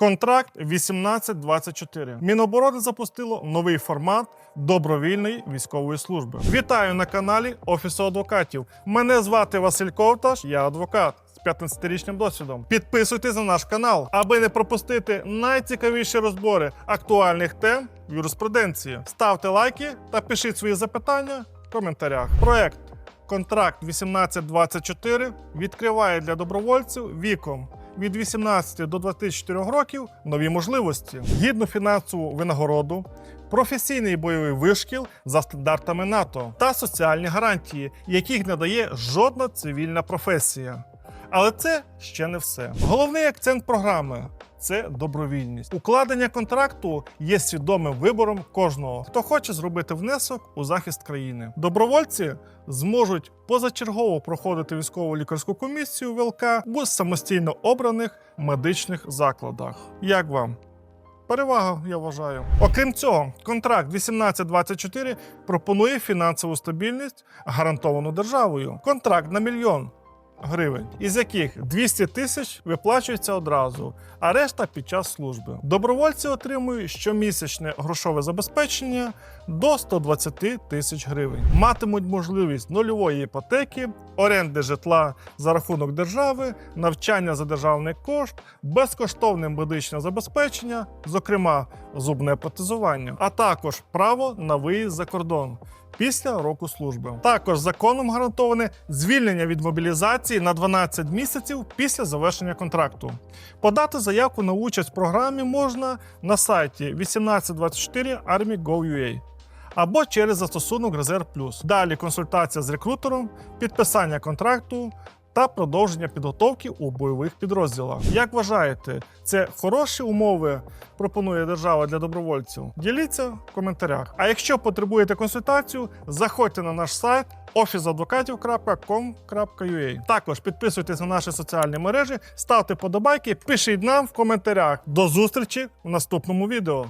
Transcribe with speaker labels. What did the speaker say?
Speaker 1: Контракт 1824. Міноборони запустило новий формат добровільної військової служби. Вітаю на каналі Офісу адвокатів. Мене звати Василь Ковташ, я адвокат з 15-річним досвідом. Підписуйтесь на наш канал, аби не пропустити найцікавіші розбори актуальних тем юриспруденції. Ставте лайки та пишіть свої запитання в коментарях. Проект Контракт 1824 відкриває для добровольців віком від 18 до 24 років нові можливості, гідну фінансову винагороду, професійний бойовий вишкіл за стандартами НАТО та соціальні гарантії, яких не дає жодна цивільна професія. Але це ще не все. Головний акцент програми це добровільність. Укладення контракту є свідомим вибором кожного, хто хоче зробити внесок у захист країни. Добровольці зможуть позачергово проходити військову лікарську комісію ВЛК у самостійно обраних медичних закладах. Як вам? Перевага, я вважаю. Окрім цього, контракт 1824 пропонує фінансову стабільність, гарантовану державою. Контракт на мільйон гривень, із яких 200 тисяч виплачується одразу, а решта під час служби. Добровольці отримують щомісячне грошове забезпечення до 120 тисяч гривень. Матимуть можливість нульової іпотеки, оренди житла за рахунок держави, навчання за державний кошт, безкоштовне медичне забезпечення, зокрема зубне протезування, а також право на виїзд за кордон після року служби. Також законом гарантоване звільнення від мобілізації на 12 місяців після завершення контракту. Подати заявку на участь в програмі можна на сайті 1824 army.gov.ua або через застосунок Резерв Плюс. Далі консультація з рекрутером, підписання контракту. Та продовження підготовки у бойових підрозділах. Як вважаєте, це хороші умови пропонує держава для добровольців? Діліться в коментарях. А якщо потребуєте консультацію, заходьте на наш сайт officeadvokatів.com.ua. Також підписуйтесь на наші соціальні мережі, ставте подобайки, пишіть нам в коментарях. До зустрічі в наступному відео.